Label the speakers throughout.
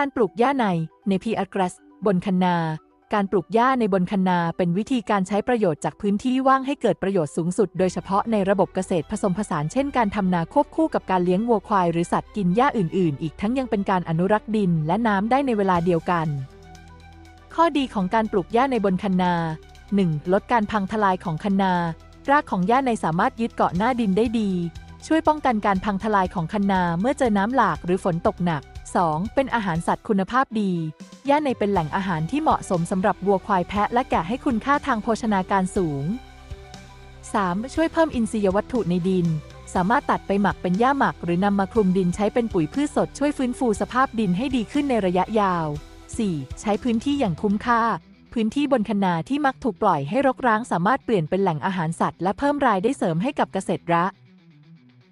Speaker 1: การปลูกหญ้าในในพีอักรัสบนคันนา การปลูกหญ้าในบนคันนาเป็นวิธีการใช้ประโยชน์จากพื้นที่ว่างให้เกิดประโยชน์สูงสุด โดยเฉพาะในระบบเกษตรผสมผสานเช่นการทำนาควบคู่กับการเลี้ยงวัวควายหรือสัตว์กินหญ้าอื่น ๆ อีกทั้งยังเป็นการอนุรักษ์ดินและน้ำได้ในเวลาเดียวกัน ข้อดีของการปลูกหญ้าในบนคันนา 1. ลดการพังทลายของคันนา รากของหญ้าในสามารถยึดเกาะหน้าดินได้ดี ช่วยป้องกันการพังทลายของคันนาเมื่อเจอน้ำหลากหรือฝนตกหนัก 2. เป็นอาหารสัตว์คุณภาพดีหญ้าในเป็นแหล่งอาหารที่เหมาะสมสำหรับวัวควายแพะและแกะให้คุณค่าทางโภชนาการสูง 3. ช่วยเพิ่มอินทรียวัตถุในดิน สามารถตัดไปหมักเป็นหญ้าหมัก หรือนำมาคลุมดินใช้เป็นปุ๋ยพืชสดช่วยฟื้นฟูสภาพดินให้ดีขึ้นในระยะยาว 4. ใช้พื้นที่อย่างคุ้มค่า พื้นที่บนคันาที่มักถูกปล่อยให้รกร้าง สามารถเปลี่ยนเป็นแหล่งอาหารสัตว์และเพิ่มรายได้เสริมให้กับเกษตรกร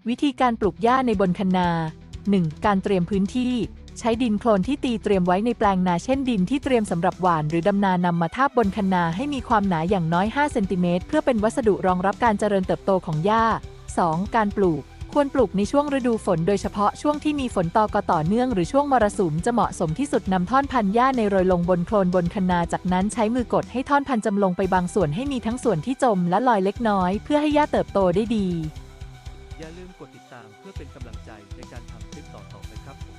Speaker 1: วิธีการปลูกหญ้าในบนคันนา 1. การเตรียมพื้นที่ ใช้ดินโคลนที่ตีเตรียมไว้ในแปลงนาเช่นดินที่เตรียมสำหรับหว่านหรือดำนานำมาทาบบนคันนาให้มีความหนาอย่างน้อย 5 เซนติเมตรเพื่อเป็นวัสดุรองรับการเจริญเติบโตของหญ้า 2. การปลูก ควรปลูกในช่วงฤดูฝนโดยเฉพาะช่วงที่มีฝนตอกต่อเนื่องหรือช่วงมรสุมจะเหมาะสมที่สุดนำท่อนพันหญ้าในโรยลงบนโคลนบนคันนาจากนั้นใช้มือกดให้ท่อนพันจำลงไปบางส่วนให้มีทั้งส่วนที่จมและลอยเล็กน้อย เพื่อให้หญ้าเติบโตได้ดี
Speaker 2: อย่าลืมกดติดตามเพื่อเป็นกำลังใจในการทำคลิปต่อๆไปครับผม